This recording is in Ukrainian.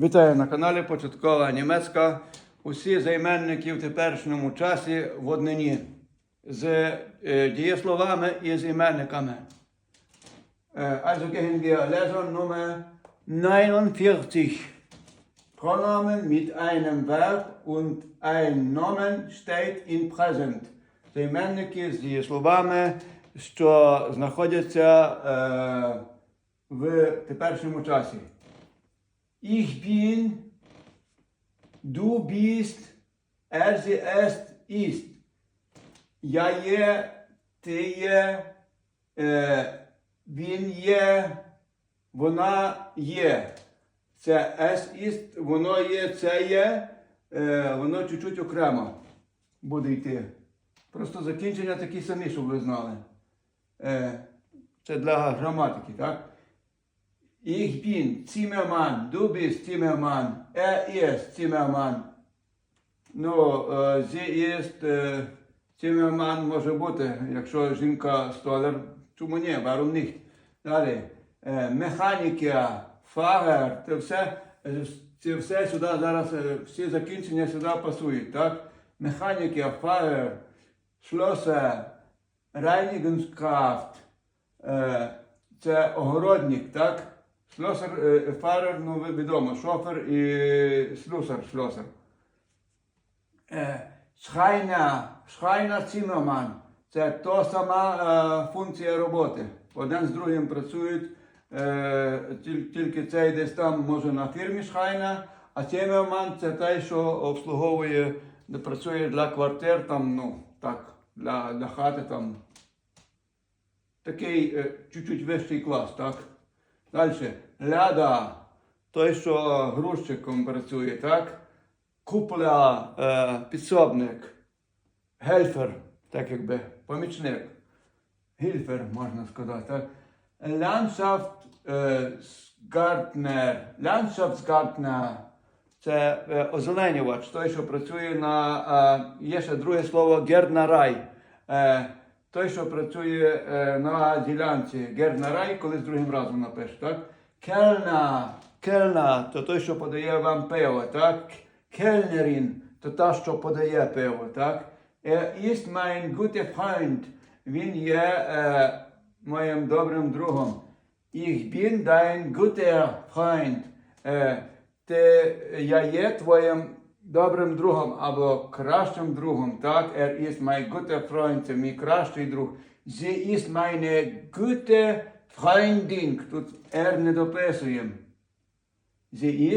Вітаю на каналі Початкова Німецька. Усі займенники в теперішньому часі в однині з е, дієсловами і з іменниками. Е, Also gehen wir Lesson Nummer 49. Pronomen mit einem Verb und ein Nomen steht in Präsent. Займенники з дієсловами, що знаходяться е, в теперішньому часі. Ich bin, du bist, er, sie, es ist. Я є, ти є, він є, вона є. Це es ist, воно є, це є, воно чуть-чуть окремо буде йти. Просто закінчення такі самі, щоб ви знали. Це для граматики, так? Ich bin Zimmermann, du bist Zimmermann, er ist Zimmermann. Ну, sie ist е, Zimmermann може бути, якщо жінка столяр, чому ні, warum nicht? Далі. Механіка, фагер, це все, це все сюди зараз, всі закінчення сюди пасують, так? Механіка, фагер, шлосер, е, це огородник, так? Е, фарер, ну відомо, шофер і слюсар. Е, Шхайна, шхайна Цімерман. Це то сама функція роботи. Один з другим працюють, тіль- тільки цей десь там може на фірмі Шхайна, а Цімерман це той, що обслуговує, де працює для квартир, там, ну, так, для, для хати там. Такий чуть-чуть вищий клас, так? Далі. Ляда, той, що грузчиком працює, так? Купля, е, підсобник, гельфер, так якби, помічник. Гільфер, можна сказати. Так? Ландшафт е, Гартнер, Це е, озеленювач, той, що працює на. Е, є ще друге слово гернарай. Е, той, що працює е, на ділянці гернарай, коли з другим разом напише, так? Кельна, кельна, то той, що подає вам пиво, так? Кельнерін, то та, що подає пиво, так? Ist mein guter Freund. Він є е, моїм добрим другом. Ich bin dein guter Freund. Е, ти, я є твоїм добрим другом або кращим другом. Так, er ist mein guter Freund, це мій кращий друг. Sie ist meine gute Freundin. Тут er не дописуємо. Sie ist